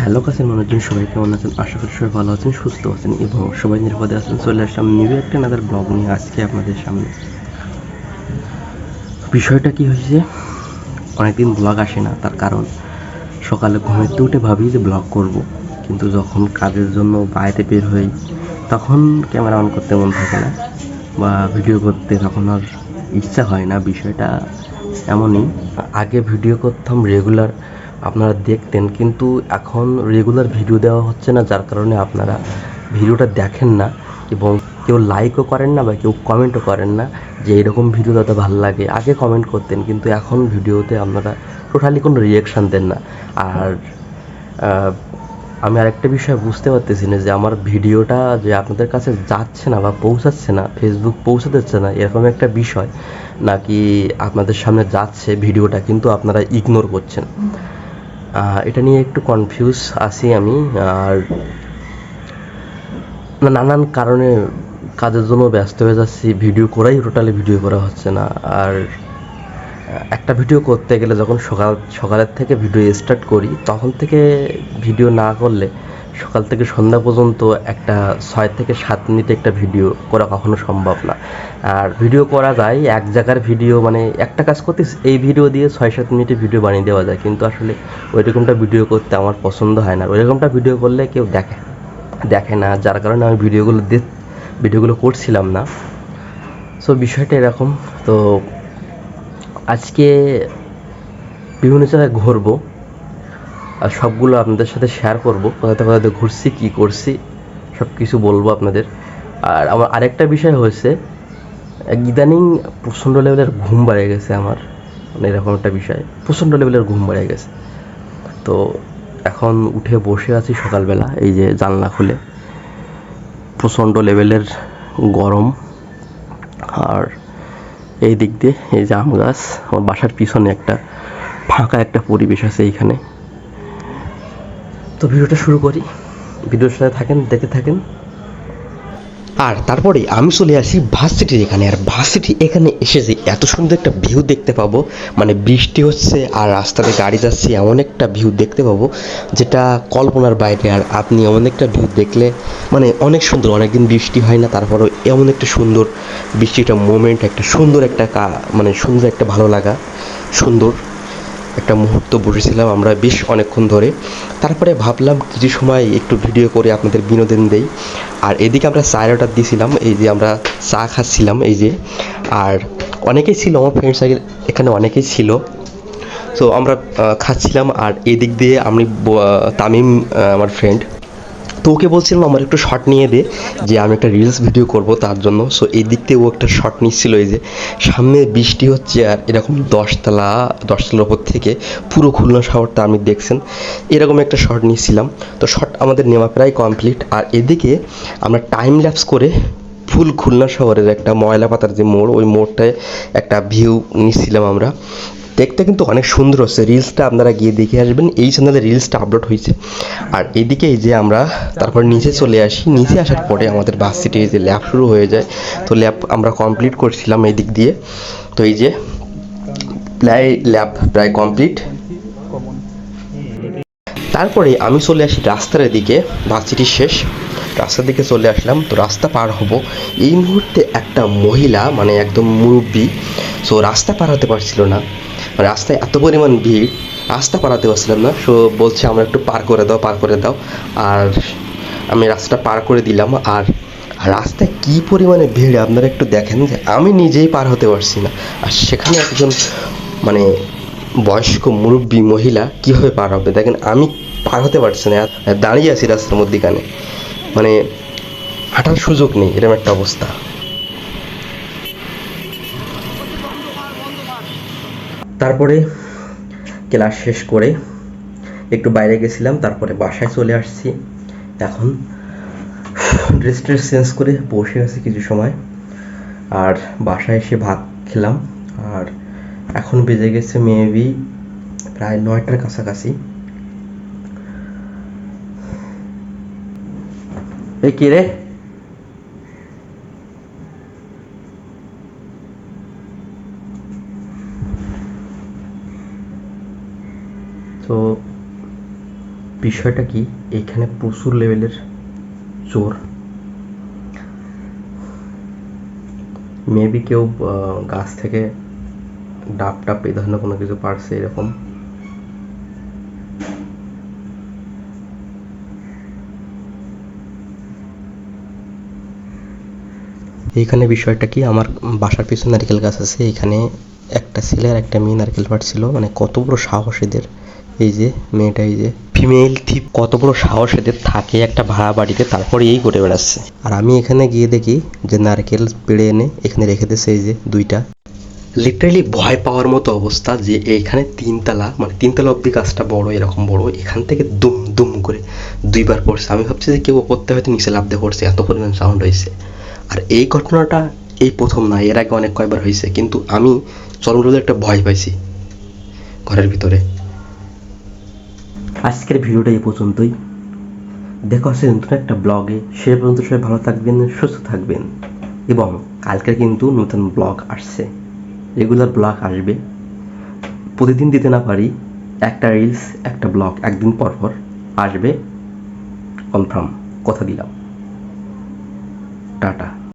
Hello কাছের মানুষজন, সবাই কেমন আছেন? আশা করি সবাই ভালো আছেন, সুস্থ আছেন এবং সবাই নিরাপদে আছেন। চলে আসলাম নিউ একটা নাদার ব্লগ নিয়ে আজকে আপনাদের সামনে। বিষয়টা কি হয়েছে? অনেকদিন ব্লগ আসে না, তার কারণ সকালে ঘুমাতে উঠে ভাবি যে ব্লগ করব। কিন্তু যখন কাজের জন্য বাইরে বের হই, তখন ক্যামেরা অন করতে মন থাকে না বা ভিডিও করতে তখন আর ইচ্ছা হয় না। বিষয়টা এমনই, আগে ভিডিও করতাম রেগুলার আপনারা দেখতেন, কিন্তু এখন রেগুলার ভিডিও দেওয়া হচ্ছে না, যার কারণে আপনারা ভিডিওটা দেখেন না এবং কেউ লাইকও করেন না বা কেউ কমেন্টও করেন না যে এরকম ভিডিও দাদা ভালো লাগে। আগে কমেন্ট করতেন, কিন্তু এখন ভিডিওতে আপনারা টোটালি কোনো রিয়াকশান দেন না। আর আমি আরেকটা বিষয় বুঝতে পারতেছি না যে আমার ভিডিওটা যে আপনাদের কাছে যাচ্ছে না বা পৌঁছাচ্ছে না ফেসবুক পৌঁছে দিচ্ছে না, এরকম একটা বিষয়। নাকি আপনাদের সামনে যাচ্ছে ভিডিওটা কিন্তু আপনারা ইগনোর করছেন। এটা নিয়ে একটু কনফিউজ আছি আমি, আর নানান কারণে কাজের জন্য ব্যস্ত হয়ে যাচ্ছি ভিডিও করাই টোটালি ভিডিও করা হচ্ছে না। আর একটা ভিডিও করতে গেলে যখন সকাল, সকালের থেকে ভিডিও স্টার্ট করি, তখন থেকে ভিডিও না করলে সকাল থেকে সন্ধ্যা পর্যন্ত একটা ছয় থেকে সাত মিনিটে একটা ভিডিও করা কখনো সম্ভব না। আর ভিডিও করা যায়, এক জায়গার ভিডিও মানে একটা কাজ করতে এই ভিডিও দিয়ে ছয় সাত মিনিটে ভিডিও বানিয়ে দেওয়া যায়। কিন্তু আসলে ওইরকমটা ভিডিও করতে আমার পছন্দ হয় না। ওইরকমটা ভিডিও করলে কেউ দেখে দেখে না। যার কারণে আমি ভিডিওগুলো ভিডিওগুলো করছিলাম না। সো বিষয়টা এরকম। তো আজকে বিভিন্ন জায়গায় ঘুরবো। আর সবগুলো আপনাদের সাথে শেয়ার করব, কোথাতে কোথাতে ঘুরছি, কী করছি সব কিছু বলব আপনাদের। আর আমার আরেকটা বিষয় হয়েছে ইদানিং প্রচণ্ড লেভেলের ঘুম বাড়ে গেছে আমার মানে এরকম একটা বিষয়, প্রচণ্ড লেভেলের ঘুম বাড়ে গেছে। তো এখন উঠে বসে আছি সকালবেলা, এই যে জানলা খুলে। প্রচণ্ড লেভেলের গরম, আর এই দিক দিয়ে এই যে আম গাছ, আমার বাসার পিছনে একটা ফাঁকা একটা পরিবেশ আছে এইখানে। তো ভিডিওটা শুরু করি। ভিডিওর সাথে থাকেন দেখে থাকেন। আর তারপরে আমি চলে আসি ভার্সিটির এখানে। আর ভার্সিটি এখানে এসে যে এত সুন্দর একটা ভিউ দেখতে পাবো মানে বৃষ্টি হচ্ছে আর রাস্তাতে গাড়ি যাচ্ছে, এমন একটা ভিউ দেখতে পাবো, যেটা কল্পনার বাইরে। আর আপনি এমন একটা ভিউ দেখলে মানে অনেক সুন্দর, অনেকদিন বৃষ্টি হয় না, তারপরেও এমন একটা সুন্দর বৃষ্টিটা মোমেন্ট একটা সুন্দর একটা মানে সুন্দর একটা ভালো লাগা, সুন্দর। একটা মুহূর্ত বসেছিলাম আমরা বেশ অনেকক্ষণ ধরে। তারপরে ভাবলাম কিছু সময় একটু ভিডিও করে আপনাদের বিনোদন দেই। আর এদিকে আমরা চায়ের অর্ডার দিয়েছিলাম, এই যে আমরা চা খাচ্ছিলাম, এই যে। আর অনেকেই ছিল, আমার ফ্রেন্ড সার্কেল এখানে অনেকেই ছিল। তো আমরা খাচ্ছিলাম আর এদিক দিয়ে আমি তামিম আমার ফ্রেন্ড তো ওকে বলছিলাম, আমার একটু শট নিয়ে দে, যে আমি একটা রিলস ভিডিও করব তার জন্য। সো এই দিক থেকে ও একটা শট নিচ্ছিল এই যে, সামনে বৃষ্টি হচ্ছে আর এরকম দশতলা, দশতলার ওপর থেকে পুরো খুলনা শহরটা আমি দেখছেন, এরকম একটা শট নিচ্ছিলাম। তো শট আমাদের নেওয়া প্রায় কমপ্লিট আর এদিকে আমরা টাইম ল্যাপস করে ফুল খুলনা শহরের একটা ময়লা পাতার যে মোড়, ওই মোড়টায় একটা ভিউ নিচ্ছিলাম আমরা। দেখতে কিন্তু অনেক সুন্দর হচ্ছে। রিলসটা আপনারা গিয়ে দেখে আসবেন। এই চ্যানেলে রিলসটা আপলোড হয়েছে। আর এদিকে এই যে আমরা, তারপর নিচে চলে আসি। নিচে আসার পরে আমাদের বাস সিটে যে ল্যাব শুরু হয়ে যায়, তো ল্যাব আমরা কমপ্লিট করছিলাম এই দিক দিয়ে। তো এই যে, প্রায় ল্যাব প্রায় কমপ্লিট তারপরে আমি চলে আসি রাস্তার দিকে, ভার্সিটি শেষ। রাস্তার দিকে চলে আসলাম, তো রাস্তা পার হব। এই মুহূর্তে একটা মহিলা মানে একদম মুরব্বী সো রাস্তা পার হতে পারছিল না। রাস্তায় এত পরিমাণ ভিড়, রাস্তা পারাতে পারছিলাম না। সো বলছে, আমরা একটু পার করে দাও, পার করে দাও। আর আমি রাস্তাটা পার করে দিলাম। আর রাস্তায় কী পরিমাণে ভিড়, আপনারা একটু দেখেন যে আমি নিজেই পার হতে পারছি না। আর সেখানে একজন মানে বয়স্ক মুরব্বী মহিলা কীভাবে পার হবে? দেখেন, আমি পার হতে পারছি না। দাঁড়িয়ে আছি রাস্তার মধ্যিখানে। মানে হাঁটার সুযোগ নেই এরকম একটা অবস্থা। তারপরে ক্লাস শেষ করে একটু বাইরে গেছিলাম, তারপরে বাসায় চলে আসছি। এখন ড্রেস ট্রেস চেঞ্জ করে বসে আছি কিছু সময়। আর বাসায় এসে ভাত খেলাম, আর এখন বেজে গেছে মেবি প্রায় নয়টার কাছাকাছি। এ কি রে? তো বিষয়টা কি? এখানে প্রচুর লেভেলের চোর। মেবি কেউ গাছ থেকে ডাব টাপ এই ধরনের কোনো কিছু পারছে এরকম? এইখানে বিষয়টা কি? আমার বাসার পিছনে নারকেল গাছ আছে, এখানে একটা ছেলে আর একটা মেয়ে নারকেল পাড়ছিল মানে কত বড় সাহস এদের। এই যে, মেয়েটা এই যে, ফিমেল থিপ, কত বড় সাহস এদের থাকে একটা ভাড়া বাড়িতে তারপরে এই করে বেড়াচ্ছে। আর আমি এখানে গিয়ে দেখি যে নারকেল পেড়ে এনে এখানে রেখে দিয়েছে, এই যে দুইটা। লিটারালি ভয় পাওয়ার মতো অবস্থা যে এইখানে তিনতলা মানে তিনতলা অব্দি গাছটা বড়, এরকম বড়, এখান থেকে দুম দুম করে দুইবার পড়ছে। আমি ভাবছি যে কেউ করতে হয়তো নিচে লাভ দিয়ে পড়ছে, এত পরিমাণ সাউন্ড হয়েছে। আর এই ঘটনাটা এই প্রথম না, এর আগে অনেক কয়বার হয়েছে, কিন্তু আমি চরমরোদে একটা ভয় পাইছি ঘরের ভিতরে। আজকের ভিডিওটা এই পর্যন্তই। দেখো হচ্ছে নতুন একটা ব্লগে। সে পর্যন্ত সবাই ভালো থাকবেন, সুস্থ থাকবেন। এবং কালকের কিন্তু নতুন ব্লগ আসছে। রেগুলার ব্লগ আসবে। প্রতিদিন দিতে না পারি, একটা রিলস একটা ব্লগ একদিন পর পর আসবে। কনফার্ম কথা দিলাম। টাটা।